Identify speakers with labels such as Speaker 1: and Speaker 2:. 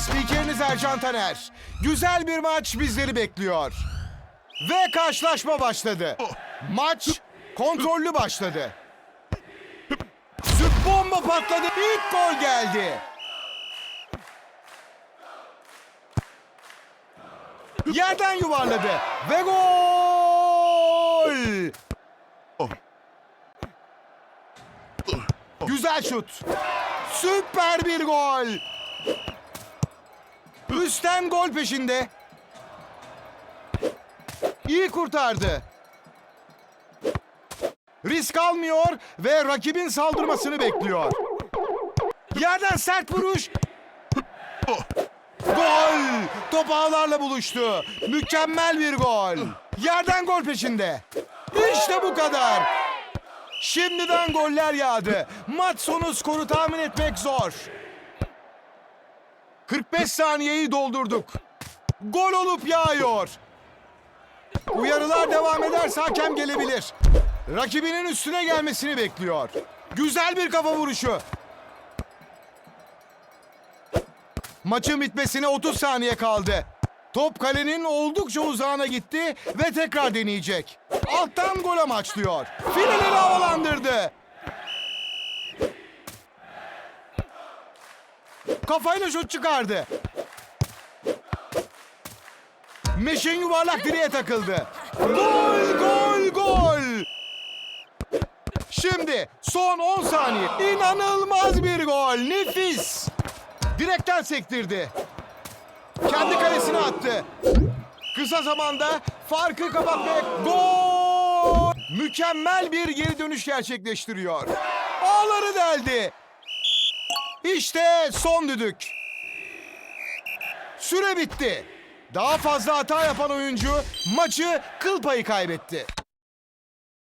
Speaker 1: Spikeriniz Ercan Taner. Güzel bir maç bizleri bekliyor. Ve karşılaşma başladı. Maç kontrollü başladı. Süt bomba patladı. İlk gol geldi. Yerden yuvarladı. Ve gol! Güzel şut. Süper bir gol. Üstten gol peşinde. İyi kurtardı. Risk almıyor ve rakibin saldırmasını bekliyor. Yerden sert vuruş. Gol! Top ağlarla buluştu. Mükemmel bir gol. Yerden gol peşinde. İşte bu kadar. Şimdiden goller yağdı. Maç sonu skoru tahmin etmek zor. 45 saniyeyi doldurduk. Gol olup yağıyor. Uyarılar devam ederse hakem gelebilir. Rakibinin üstüne gelmesini bekliyor. Güzel bir kafa vuruşu. Maçın bitmesine 30 saniye kaldı. Top kalenin oldukça uzağına gitti ve tekrar deneyecek. Alttan gol amaçlıyor. Fileleri havalandırdı. Kafayla şut çıkardı. Meşin yuvarlak direğe takıldı. Gol, gol, gol. Şimdi son 10 saniye. İnanılmaz bir gol. Nefis. Direkten sektirdi. Kendi kalesine attı. Kısa zamanda farkı kapatmaya gol! Mükemmel bir geri dönüş gerçekleştiriyor. Ağları deldi. İşte son düdük. Süre bitti. Daha fazla hata yapan oyuncu maçı kıl payı kaybetti.